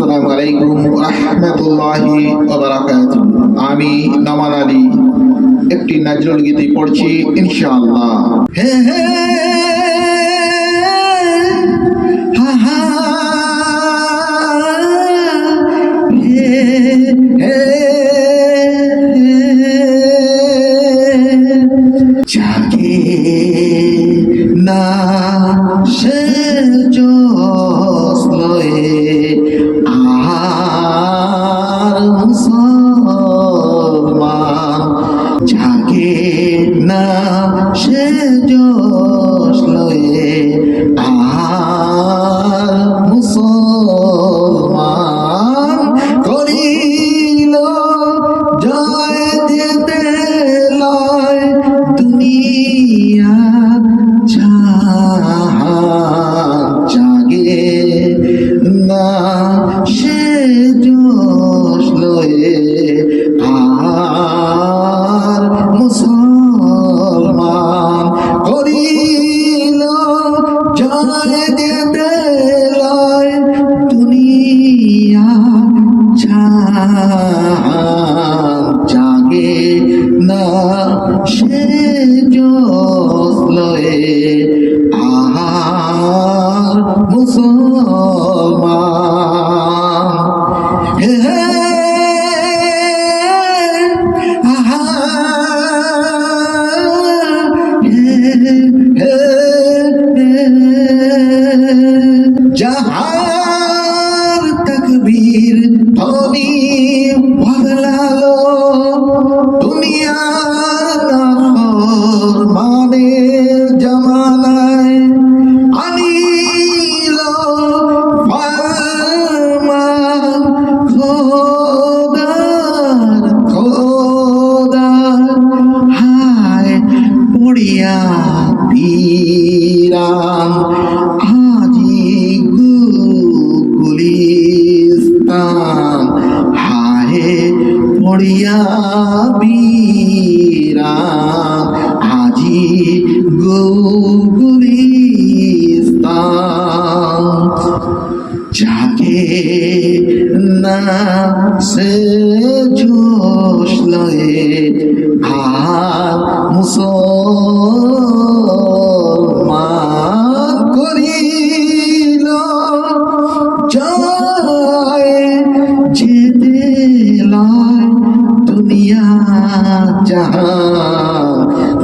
আসসালামু আলাইকুম আমি নামান আলী। একটি নাজরুল গীতি পড়ছি ইনশাআল্লাহ। জয় দিতে লয় জাগে না সে জোস লয়ে আর মুসলমান। হে যাহার আজি গুলিস্তান হায় পড়িয়া বীরান আজি গুলিস্তান জাগে না সে জোশ লয়ে আর মুসলমান করিল জয় লয় দুনিয়া জাহান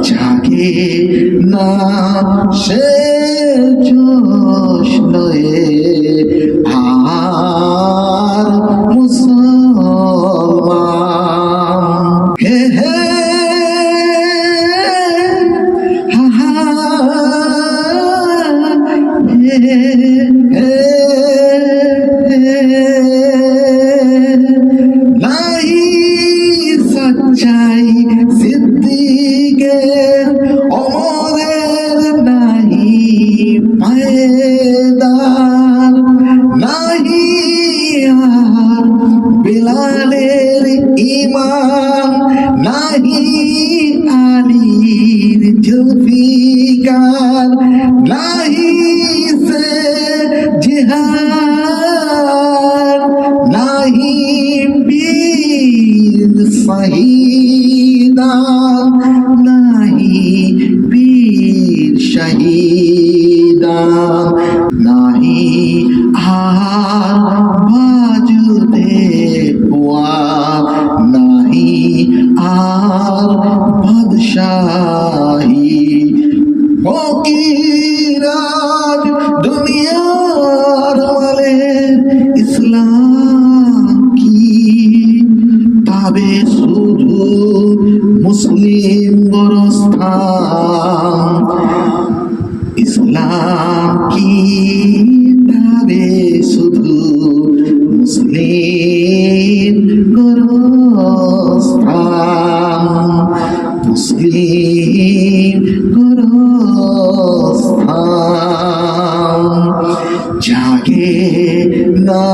জাগে না সে জোশ নয়ে আর নাই সচ্চাই সিদ্দিকের অমরের নাই পায়দার নাহি বিলালের ইমান জিহাদ নাহি বীর শহীদা নাহি বীর শহীদা নাহি বাজুতে পোয়া নাহি আর বাদশাহী ইসলাম কি তবে শুধু মুসলিম গোরস্থান মুসলিম গোরস্থান জাগে না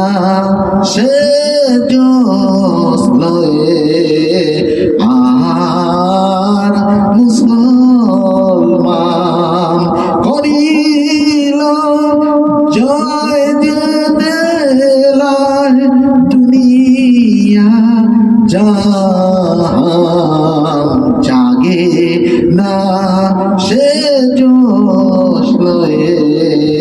সে জোস জাগে না সে জোশ লয়ে